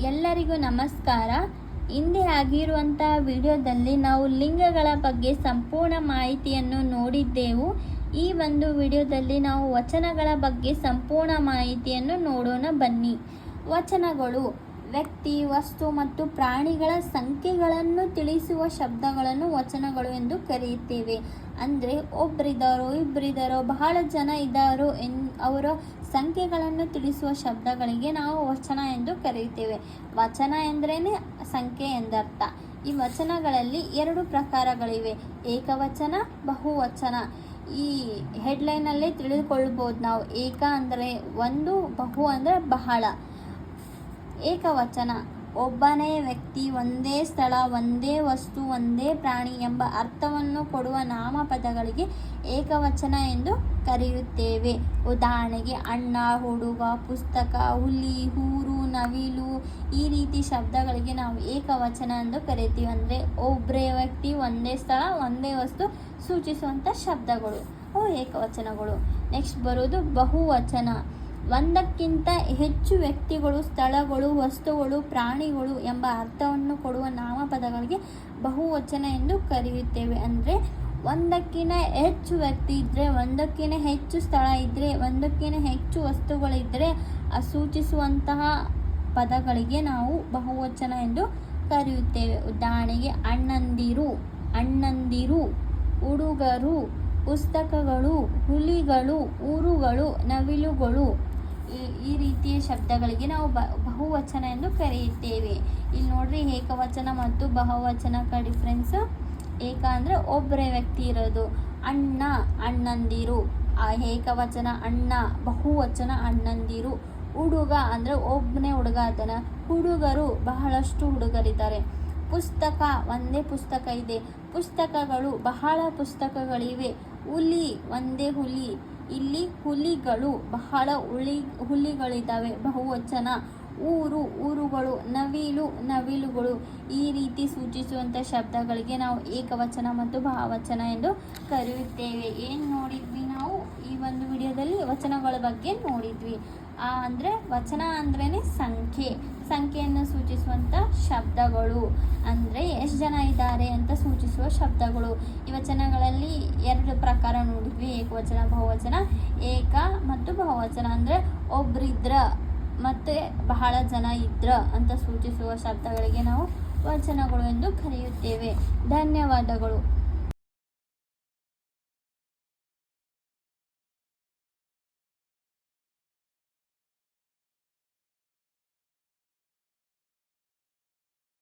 ಎಲ್ಲರಿಗೂ ನಮಸ್ಕಾರ. ಹಿಂದೆ ಆಗಿರುವಂತಹ ವಿಡಿಯೋದಲ್ಲಿ ನಾವು ಲಿಂಗಗಳ ಬಗ್ಗೆ ಸಂಪೂರ್ಣ ಮಾಹಿತಿಯನ್ನು ನೋಡಿದ್ದೆವು. ಈ ಒಂದು ವಿಡಿಯೋದಲ್ಲಿ ನಾವು ವಚನಗಳ ಬಗ್ಗೆ ಸಂಪೂರ್ಣ ಮಾಹಿತಿಯನ್ನು ನೋಡೋಣ ಬನ್ನಿ. ವಚನಗಳು. ವ್ಯಕ್ತಿ, ವಸ್ತು ಮತ್ತು ಪ್ರಾಣಿಗಳ ಸಂಖ್ಯೆಗಳನ್ನು ತಿಳಿಸುವ ಶಬ್ದಗಳನ್ನು ವಚನಗಳು ಎಂದು ಕರೆಯುತ್ತೇವೆ. ಅಂದರೆ ಒಬ್ಬರಿದ್ದಾರೋ ಇಬ್ಬರಿದ್ದಾರೋ ಬಹಳ ಜನ ಇದ್ದಾರೋ ಎನ್, ಅವರ ಸಂಖ್ಯೆಗಳನ್ನು ತಿಳಿಸುವ ಶಬ್ದಗಳಿಗೆ ನಾವು ವಚನ ಎಂದು ಕರೆಯುತ್ತೇವೆ. ವಚನ ಎಂದ್ರೇ ಸಂಖ್ಯೆ ಎಂದರ್ಥ. ಈ ವಚನಗಳಲ್ಲಿ ಎರಡು ಪ್ರಕಾರಗಳಿವೆ. ಏಕವಚನ, ಬಹುವಚನ. ಈ ಹೆಡ್ಲೈನಲ್ಲೇ ತಿಳಿದುಕೊಳ್ಬೋದು ನಾವು. ಏಕ ಅಂದರೆ ಒಂದು, ಬಹು ಅಂದರೆ ಬಹಳ. ಏಕವಚನ. ಒಬ್ಬನೇ ವ್ಯಕ್ತಿ ಒಂದೇ ಸ್ಥಳ, ಒಂದೇ ವಸ್ತು, ಒಂದೇ ಪ್ರಾಣಿ ಎಂಬ ಅರ್ಥವನ್ನು ಕೊಡುವ ನಾಮಪದಗಳಿಗೆ ಏಕವಚನ ಎಂದು ಕರೆಯುತ್ತೇವೆ. ಉದಾಹರಣೆಗೆ, ಅಣ್ಣ, ಹುಡುಗ, ಪುಸ್ತಕ, ಹುಲಿ, ಹೂರು, ನವಿಲು ಈ ರೀತಿ ಶಬ್ದಗಳಿಗೆ ನಾವು ಏಕವಚನ ಎಂದು ಕರಿತೀವಿ ಅಂದರೆ ಒಬ್ಬರೇ ವ್ಯಕ್ತಿ ಒಂದೇ ಸ್ಥಳ, ಒಂದೇ ವಸ್ತು ಸೂಚಿಸುವಂಥ ಶಬ್ದಗಳು. ಅವು ಏಕವಚನಗಳು. ನೆಕ್ಸ್ಟ್ ಬರೋದು ಬಹುವಚನ. ಒಂದಕ್ಕಿಂತ ಹೆಚ್ಚು ವ್ಯಕ್ತಿಗಳು, ಸ್ಥಳಗಳು, ವಸ್ತುಗಳು, ಪ್ರಾಣಿಗಳು ಎಂಬ ಅರ್ಥವನ್ನು ಕೊಡುವ ನಾಮಪದಗಳಿಗೆ ಬಹುವಚನ ಎಂದು ಕರೆಯುತ್ತೇವೆ. ಅಂದರೆ ಒಂದಕ್ಕಿಂತ ಹೆಚ್ಚು ವ್ಯಕ್ತಿ ಇದ್ದರೆ ಒಂದಕ್ಕಿಂತ ಹೆಚ್ಚು ಸ್ಥಳ ಇದ್ದರೆ ಒಂದಕ್ಕಿಂತ ಹೆಚ್ಚು ವಸ್ತುಗಳಿದ್ದರೆ ಸೂಚಿಸುವಂತಹ ಪದಗಳಿಗೆ ನಾವು ಬಹುವಚನ ಎಂದು ಕರೆಯುತ್ತೇವೆ. ಉದಾಹರಣೆಗೆ ಅಣ್ಣಂದಿರು ಅಣ್ಣಂದಿರು, ಹುಡುಗರು, ಪುಸ್ತಕಗಳು, ಹುಲಿಗಳು, ಊರುಗಳು, ನವಿಲುಗಳು ಈ ರೀತಿಯ ಶಬ್ದಗಳಿಗೆ ನಾವು ಬಹುವಚನ ಎಂದು ಕರೆಯುತ್ತೇವೆ. ಇಲ್ಲಿ ನೋಡ್ರಿ, ಏಕವಚನ ಮತ್ತು ಬಹುವಚನಕ ಡಿಫ್ರೆನ್ಸ್ ಏಕ ಅಂದರೆ ಒಬ್ಬರೇ ವ್ಯಕ್ತಿ ಇರೋದು. ಅಣ್ಣ ಅಣ್ಣಂದಿರು. ಆ ಏಕವಚನ ಅಣ್ಣ, ಬಹುವಚನ ಅಣ್ಣಂದಿರು. ಹುಡುಗ ಅಂದರೆ ಒಬ್ಬನೇ ಹುಡುಗ ಅದನ ಹುಡುಗರು ಬಹಳಷ್ಟು ಹುಡುಗರಿದ್ದಾರೆ. ಪುಸ್ತಕ, ಒಂದೇ ಪುಸ್ತಕ ಇದೆ. ಪುಸ್ತಕಗಳು ಬಹಳ ಪುಸ್ತಕಗಳಿವೆ. ಹುಲಿ, ಒಂದೇ ಹುಲಿ. ಇಲ್ಲಿ ಹುಲಿಗಳು ಬಹಳ ಹುಲಿ ಹುಲಿಗಳಿದ್ದಾವೆ, ಬಹುವಚನ. ಊರು, ಊರುಗಳು, ನವಿಲು, ನವಿಲುಗಳು. ಈ ರೀತಿ ಸೂಚಿಸುವಂಥ ಶಬ್ದಗಳಿಗೆ ನಾವು ಏಕವಚನ ಮತ್ತು ಭಾವಚನ ಎಂದು ಕರೆಯುತ್ತೇವೆ. ಏನು ನೋಡಿದ್ವಿ ನಾವು? ಈ ಒಂದು ವಿಡಿಯೋದಲ್ಲಿ ವಚನಗಳ ಬಗ್ಗೆ ನೋಡಿದ್ವಿ. ಆ ಅಂದರೆ ವಚನ ಅಂದ್ರೇ ಸಂಖ್ಯೆ. ಸಂಖ್ಯೆಯನ್ನು ಸೂಚಿಸುವಂಥ ಶಬ್ದಗಳು. ಅಂದರೆ ಎಷ್ಟು ಜನ ಇದ್ದಾರೆ ಅಂತ ಸೂಚಿಸುವ ಶಬ್ದಗಳು. ಈ ವಚನಗಳಲ್ಲಿ ಎರಡು ಪ್ರಕಾರ ನೋಡಿದ್ವಿ. ಏಕವಚನ, ಬಹುವಚನ. ಏಕ ಮತ್ತು ಬಹುವಚನ ಅಂದರೆ ಒಬ್ರಿದ್ರ ಮತ್ತು ಬಹಳ ಜನ ಇದ್ರ ಅಂತ ಸೂಚಿಸುವ ಶಬ್ದಗಳಿಗೆ ನಾವು ವಚನಗಳು ಎಂದು ಕರೆಯುತ್ತೇವೆ. ಧನ್ಯವಾದಗಳು.